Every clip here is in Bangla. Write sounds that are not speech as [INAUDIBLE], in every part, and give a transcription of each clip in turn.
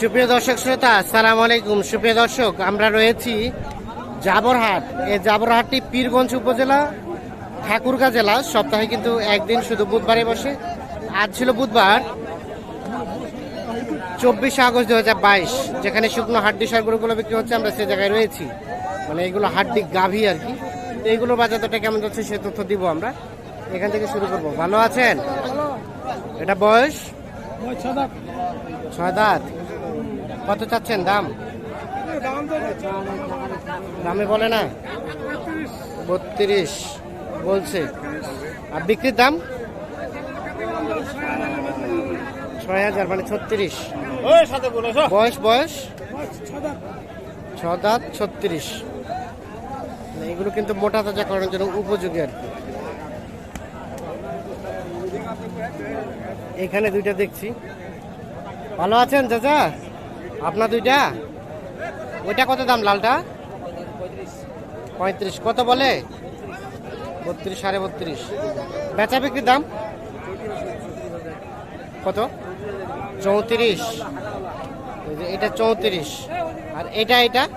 সুপ্রিয় দর্শক শ্রোতা আসসালামু আলাইকুম। সুপ্রিয় দর্শক আমরা রয়েছি জাবরহাট। এই জাবরহাটটি পীরগঞ্জ উপজেলা ঠাকুরগাঁ জেলা। সপ্তাহে কিন্তু একদিন শুধু বুধবারে বসে। আজ ছিল বুধবার চব্বিশে আগস্ট দু হাজার বাইশ। যেখানে শুকনো হাড্ডি সারগুলোগুলো বিক্রি হচ্ছে আমরা সে জায়গায় রয়েছি। মানে এগুলো হাড্ডি গাভী আর কি। এইগুলো বাজারটা কেমন যাচ্ছে সে তথ্য দিব আমরা। এখান থেকে শুরু করব। ভালো আছেন? এটা বয়স? ছয় দাঁত। কত চাচ্ছেন দাম? দামে বলে না। বত্রিশ বলছে। আর বিক্রির দাম? ছয় হাজার মানে ছত্রিশ। বয়স বয়স? ছ দাঁত ছত্রিশ। মানে এগুলো কিন্তু মোটা তাজা করার জন্য উপযোগী আর কি। এখানে দুইটা দেখছি। ভালো আছেন চাচা? আপনার দুইটা? ওইটা কত দাম লালটা? পঁয়ত্রিশ। কত বলে? বত্রিশ, সাড়ে বত্রিশ। বেচা বিক্রির দাম? কত? চৌত্রিশ। এটা চৌত্রিশ। আর এটা এটা?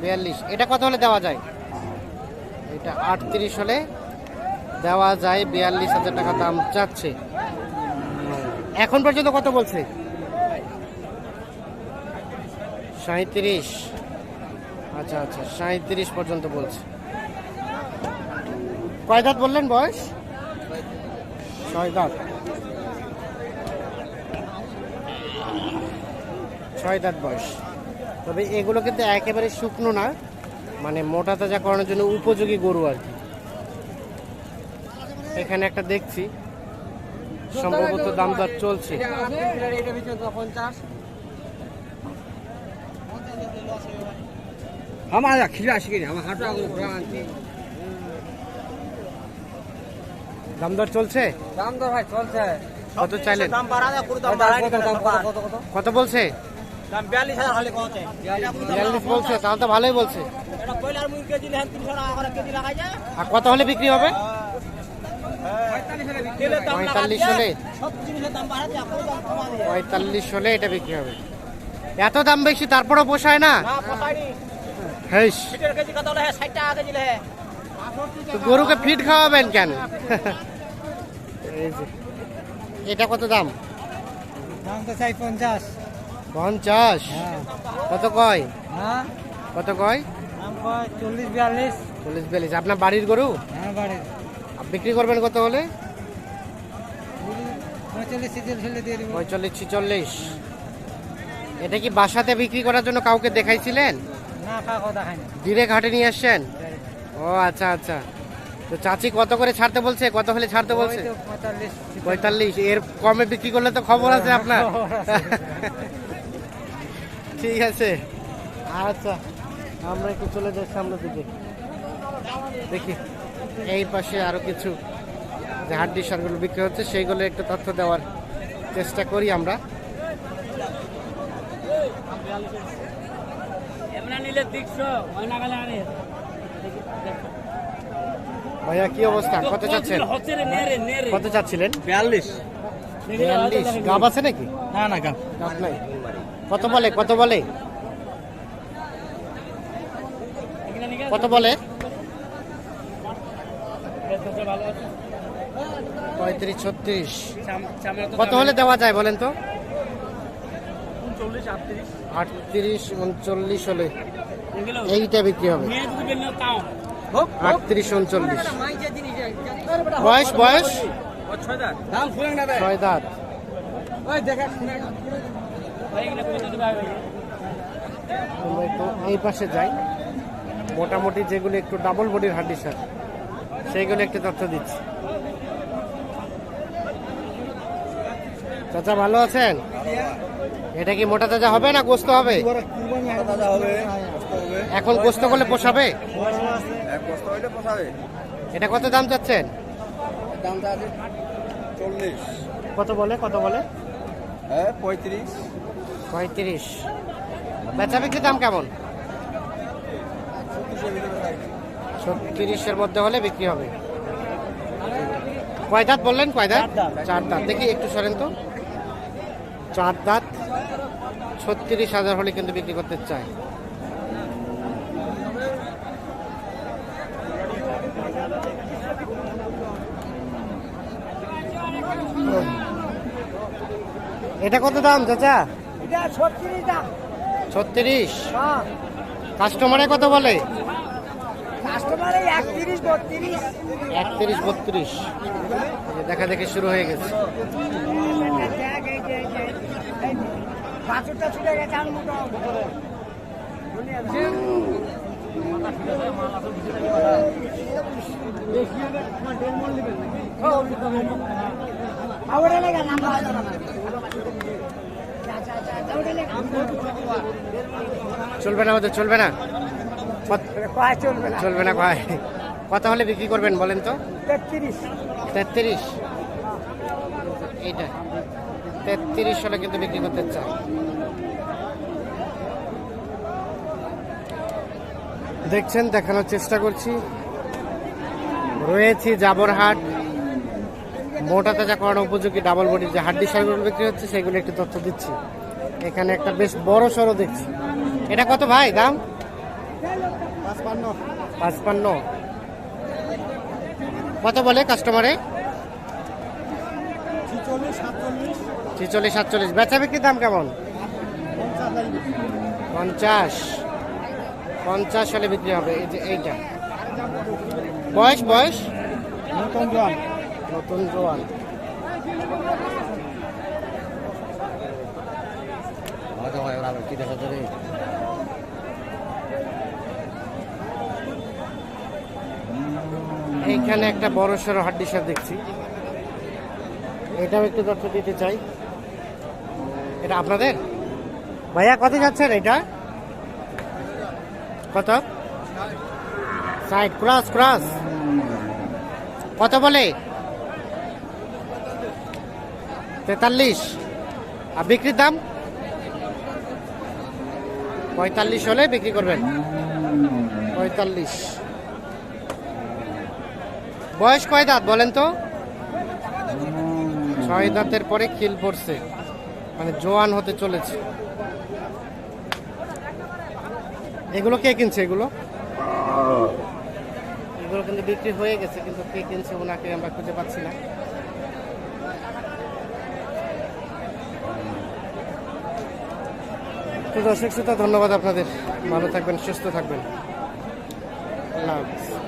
বিয়াল্লিশ। এটা কত হলে দেওয়া যায়? এটা আটত্রিশ হলে দেওয়া যায়। বিয়াল্লিশ হাজার টাকা দাম চাচ্ছে। এখন পর্যন্ত কত বলছে? সাঁত্রিশ আচ্ছা আচ্ছা সাঁত্রিশ পর্যন্ত বলছে। কয় দাঁত বললেন বয়স? ছয় দাঁত। ছয় দাঁত বয়স। তবে এগুলো কিন্তু একেবারে শুকনো না। মানে মোটা তাজা করানোর জন্য উপযোগী গরু আর কি। এখানে একটা দেখছি। সম্ভবত দাম দর চলছে। আমার খিরে হাঁটু চলছে দাম ভাই চলছে কত চাইলেন? দাম বাড়া পুরো দাম বাড়া কত বলছে? দাম হলে কত বলছে তাহলে তো ভালোই বলছে। এটা কয়লার মুরগি কেজি নেন তিনশো টাকা করে কেজি লাগাই যায় আর কত হলে বিক্রি হবে? তেলের দাম পঁয়তাল্লিশ হলে। সব জিনিসের দাম বাড়া যায় কোনো দাম কমা দিয়ে পঁয়তাল্লিশ হলে এটা বিক্রি হবে। এত দাম বেশি তারপরেও পোষায় না? হেস তো গরুকে ফিট খাওয়াবেন কেন? এটা কত দাম? দাম তো চাই পঞ্চাশ। পঞ্চাশ? কত কয়? হ্যাঁ? কত কয়? চল্লিশ বিয়াল্লিশ। চল্লিশ বিয়াল্লিশ। আপনার বাড়ির গরু? হ্যাঁ বিক্রি করবেন কত হলে? দিয়ে পঁয়তাল্লিশ ছিচল্লিশ। এটা কি বাসাতে বিক্রি করার জন্য কাউকে দেখাইছিলেন? না কাকো দেখায় না ডিরেক্ট নিয়ে আসছেন? ও আচ্ছা আচ্ছা। তো চাচি কত করে ছাড়তে বলছে? কত হলে ছাড়তে বলছে? পঁয়তাল্লিশ পঁয়তাল্লিশ। এর কমে বিক্রি করলে তো খবর আছে আপনার। [LAUGHS] ঠিক আছে। আচ্ছা আমরা একটু চলে যাই সামনের দিকে। দেখি এই পাশে আরও কিছু যে হাড্ডি সারগুলো বিক্রি হচ্ছে সেইগুলো একটু তথ্য দেওয়ার চেষ্টা করি আমরা। ভাইয়া কি অবস্থা? কত চাচ্ছেন? কত চাচ্ছিলেন? বিয়াল্লিশ। বিয়াল্লিশ। গাব আছে নাকি? না না গাম গাব নাই। কত বলে কত বলে? কত বলে? পঁয়ত্রিশ ছত্রিশ। কত হলে দেওয়া যায় বলেন তো? আটত্রিশ? উনচল্লিশ হলে এইটা বিক্রি হবে। আটত্রিশ উনচল্লিশ। বয়স বয়স? দাম শুনেন না ছয় দাঁত। এই পাশে যাই। মোটামুটি যেগুলো একটু ডাবল বডির হাড্ডি সার সেইগুলো একটু তথ্য দিচ্ছি। চাচা ভালো আছেন? এটা কি মোটা তাজা হবে না গোস্ত হবে? এখন গোস্ত করলে পোষাবে? এটা কত দাম চাচ্ছেন? কত বলে কত বলে? হ্যাঁ পঁয়ত্রিশ। পঁয়ত্রিশ। বেচা বিক্রি দাম কেমন? ছত্রিশের মধ্যে হলে বিক্রি হবে। কয় দাঁত বললেন কয় দাঁত। চার দাঁত। দেখি একটু সরেন তো। চার দাঁত ছত্রিশ হাজার হলে কিন্তু বিক্রি করতে চায়। এটা কত দাম চাচা? ছত্রিশ হ্যাঁ। কাস্টমারে কত বলে? একত্রিশ বত্রিশ। দেখা দেখি শুরু হয়ে গেছে। বাছুরটা ছুটে গেছে আর মোটা চলবে না ওদের চলবে না। কত- চলবে না? চলবে না কয়। কত হলে বিক্রি করবেন বলেন তো? তেত্রিশ। তেত্রিশ। এইটা। তেত্রিশ হলে কিন্তু বিক্রি করতে চাই। দেখছেন, দেখানোর চেষ্টা করছি। রয়েছি জাবরহাট। মোটা তাজা করানো উপযোগী ডাবল বডির যে হাড্ডি সারগুলো বিক্রি হচ্ছে, সেগুলো একটু তথ্য দিচ্ছি। এখানে একটা বেশ বড় সড়ো দেখছি। এটা কত ভাই দাম? পাঁচপান্ন। কত বলে কাস্টমারে? ছিচল্লিশ সাতচল্লিশ। বেচা বিক্রির দাম কেমন? পঞ্চাশ। পঞ্চাশ হলে বিক্রি হবে। এই যে এইটা। বয়স বয়স? নতুন জোয়ান। নতুন জোয়ান। এইখানে একটা বড় সড়ো হাড্ডি সার দেখছি। এটাও একটু তথ্য দিতে চাই। এটা আপনাদের? ভাইয়া, কত যাচ্ছেন এটা? কত? Side cross cross. কত বলে? তেতাল্লিশ। আর বিক্রির দাম? পঁয়তাল্লিশ হলে বিক্রি করবেন। পঁয়তাল্লিশ। বয়স কয় দাঁত বলেন তো? ছয় দাঁতের পরে খিল পড়ছে। মানে জোয়ান হতে চলেছে। এগুলো কে কিনছে এগুলো? এগুলো কিন্তু বিক্রি হয়ে গেছে, কিন্তু কে কিনছে ওনাকে আমরা খুঁজে পাচ্ছি না। তো দর্শক শ্রোতা, ধন্যবাদ আপনাদের। ভালো থাকবেন, সুস্থ থাকবেন। আল্লাহ হাফিজ।